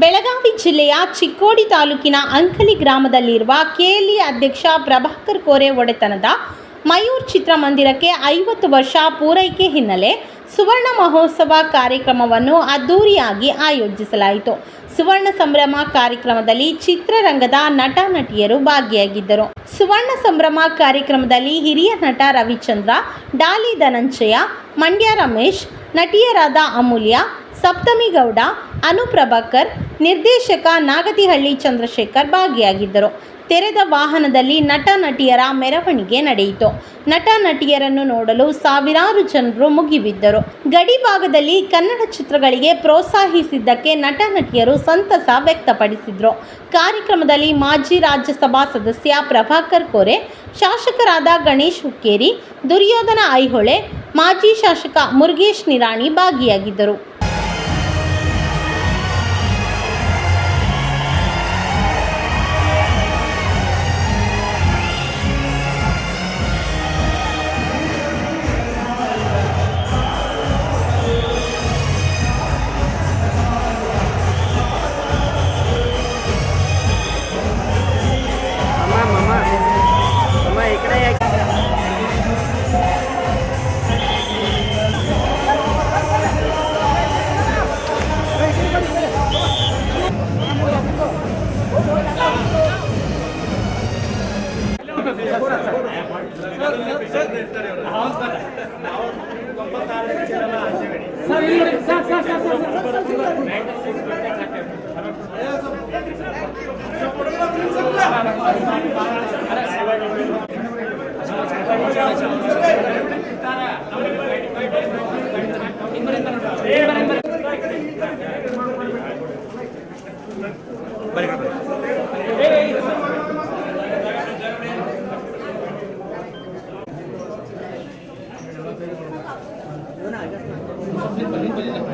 ಬೆಳಗಾವಿ ಜಿಲ್ಲೆಯ ಚಿಕ್ಕೋಡಿ ತಾಲೂಕಿನ ಅಂಕಲಿ ಗ್ರಾಮದಲ್ಲಿರುವ ಕೆಎಲ್ಇ ಅಧ್ಯಕ್ಷ ಪ್ರಭಾಕರ್ ಕೋರೆ ಒಡೆತನದ ಮಯೂರ್ ಚಿತ್ರಮಂದಿರಕ್ಕೆ ಐವತ್ತು ವರ್ಷ ಪೂರೈಕೆ ಹಿನ್ನೆಲೆ ಸುವರ್ಣ ಮಹೋತ್ಸವ ಕಾರ್ಯಕ್ರಮವನ್ನು ಅದ್ದೂರಿಯಾಗಿ ಆಯೋಜಿಸಲಾಯಿತು. ಸುವರ್ಣ ಸಂಭ್ರಮ ಕಾರ್ಯಕ್ರಮದಲ್ಲಿ ಚಿತ್ರರಂಗದ ನಟ ನಟಿಯರು ಭಾಗಿಯಾಗಿದ್ದರು. ಸುವರ್ಣ ಸಂಭ್ರಮ ಕಾರ್ಯಕ್ರಮದಲ್ಲಿ ಹಿರಿಯ ನಟ ರವಿಚಂದ್ರ, ಡಾಲಿ ಧನಂಜಯ, ಮಂಡ್ಯ ರಮೇಶ್, ನಟಿಯರಾದ ಅಮೂಲ್ಯ ಸಪ್ತಮಿ ಗೌಡ, ಅನುಪ್ರಭಾಕರ್, ನಿರ್ದೇಶಕ ನಾಗತಿಹಳ್ಳಿ ಚಂದ್ರಶೇಖರ್ ಭಾಗಿಯಾಗಿದ್ದರು. ತೆರೆದ ವಾಹನದಲ್ಲಿ ನಟ ನಟಿಯರ ಮೆರವಣಿಗೆ ನಡೆಯಿತು. ನಟ ನಟಿಯರನ್ನು ನೋಡಲು ಸಾವಿರಾರು ಜನರು ಮುಗಿಬಿದ್ದರು. ಗಡಿ ಭಾಗದಲ್ಲಿ ಕನ್ನಡ ಚಿತ್ರಗಳಿಗೆ ಪ್ರೋತ್ಸಾಹಿಸಿದ್ದಕ್ಕೆ ನಟ ನಟಿಯರು ಸಂತಸ ವ್ಯಕ್ತಪಡಿಸಿದರು. ಕಾರ್ಯಕ್ರಮದಲ್ಲಿ ಮಾಜಿ ರಾಜ್ಯಸಭಾ ಸದಸ್ಯ ಪ್ರಭಾಕರ್ ಕೋರೆ, ಶಾಸಕರಾದ ಗಣೇಶ್ ಹುಕ್ಕೇರಿ, ದುರ್ಯೋಧನ ಐಹೊಳೆ, ಮಾಜಿ ಶಾಸಕ ಮುರುಗೇಶ್ ನಿರಾಣಿ ಭಾಗಿಯಾಗಿದ್ದರು. Sir sir sir. Sir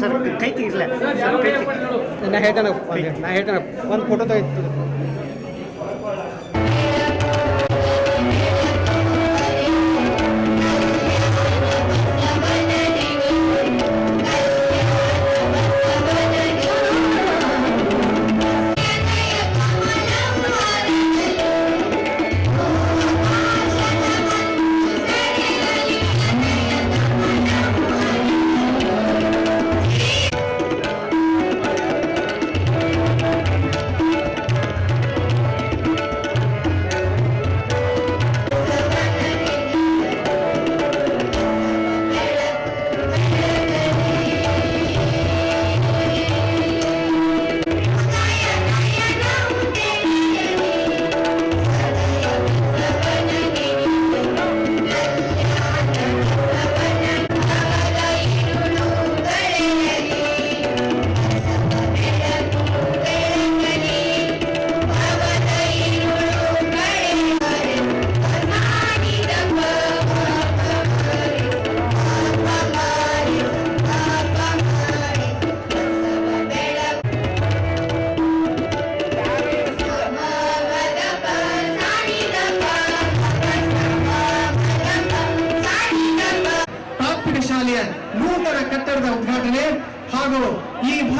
sir ಕೈ ತೆಗಿರ್ಲ ಸರ್ ಕೈ ನಾ ಹೇಳ್ತಾನ ನಾ ಹೇಳ್ತಾನ ಒಂದು ಫೋಟೋ ತೆಗಿತು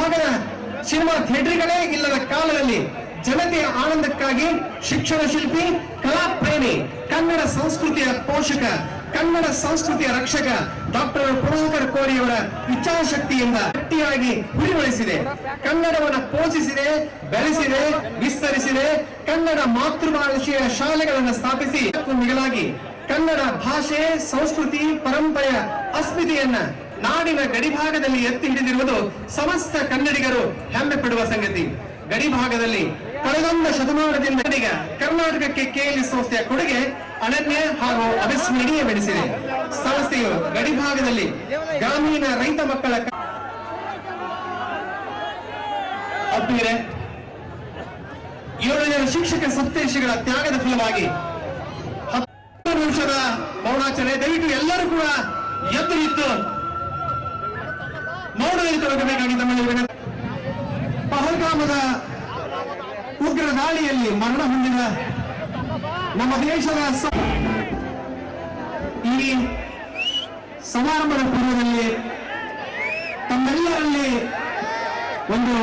ಭಾಗದ ಸಿನಿಮಾ ಥಿಯೇಟರ್ಗಳೇ ಇಲ್ಲದ ಕಾಲದಲ್ಲಿ ಜನತೆಯ ಆನಂದಕ್ಕಾಗಿ ಶಿಕ್ಷಣ ಶಿಲ್ಪಿ, ಕಲಾ ಪ್ರೇಮಿ, ಕನ್ನಡ ಸಂಸ್ಕೃತಿಯ ಪೋಷಕ, ಕನ್ನಡ ಸಂಸ್ಕೃತಿಯ ರಕ್ಷಕ ಡಾಕ್ಟರ್ ಪ್ರಭಾಕರ್ ಕೋರಿಯವರ ಇಚ್ಛಾಶಕ್ತಿಯಿಂದ ಗಟ್ಟಿಯಾಗಿ ಹುರಿಗೊಳಿಸಿದೆ ಕನ್ನಡವನ್ನು ಪೋಷಿಸಿದೆ, ಬೆಳೆಸಿದೆ, ವಿಸ್ತರಿಸಿದೆ. ಕನ್ನಡ ಮಾತೃಭಾಷೆಯ ಶಾಲೆಗಳನ್ನು ಸ್ಥಾಪಿಸಿ. ಇದಕ್ಕೂ ಕನ್ನಡ ಭಾಷೆ, ಸಂಸ್ಕೃತಿ, ಪರಂಪರೆಯ ಅಸ್ಮಿತೆಯನ್ನ ನಾಡಿನ ಗಡಿಭಾಗದಲ್ಲಿ ಎತ್ತಿ ಹಿಡಿದಿರುವುದು ಸಮಸ್ತ ಕನ್ನಡಿಗರು ಹೆಮ್ಮೆ ಪಡುವ ಸಂಗತಿ. ಗಡಿಭಾಗದಲ್ಲಿ ಕಳೆದೊಂದು ಶತಮಾನದಿಂದ ಕರ್ನಾಟಕಕ್ಕೆ ಕೆಎಲ್ಇ ಸಂಸ್ಥೆಯ ಕೊಡುಗೆ ಅನನ್ಯ ಹಾಗೂ ಅವಿಸ್ಮರಣೀಯವೆನಿಸಿದೆ ಸಂಸ್ಥೆಯು ಗಡಿಭಾಗದಲ್ಲಿ ಗ್ರಾಮೀಣ ರೈತ ಮಕ್ಕಳ ಆತ್ಮೀಯರೇ ಏಳು ಶಿಕ್ಷಕ ಸಪ್ತೇಶಿಗಳ ತ್ಯಾಗದ ಫಲವಾಗಿ ಹತ್ತು ನಿಮಿಷದ ಮೌನಾಚರಣೆ ದಯವಿಟ್ಟು ಎಲ್ಲರೂ ಕೂಡ ಎದ್ದು ನಿಂತು ಮೌನದಲ್ಲಿ ತೊಡಗಬೇಕಾಗಿ ವಿನಂತಿ ಪಹಲ್ಗಾಮದ ಉಗ್ರ ದಾಳಿಯಲ್ಲಿ ಮರಣ ಹೊಂದಿದ ನಮ್ಮ ದೇಶದ ಈ ಸಮಾರಂಭದ ಪೂರ್ವದಲ್ಲಿ ತಮ್ಮೆಲ್ಲರಲ್ಲಿ ಒಂದು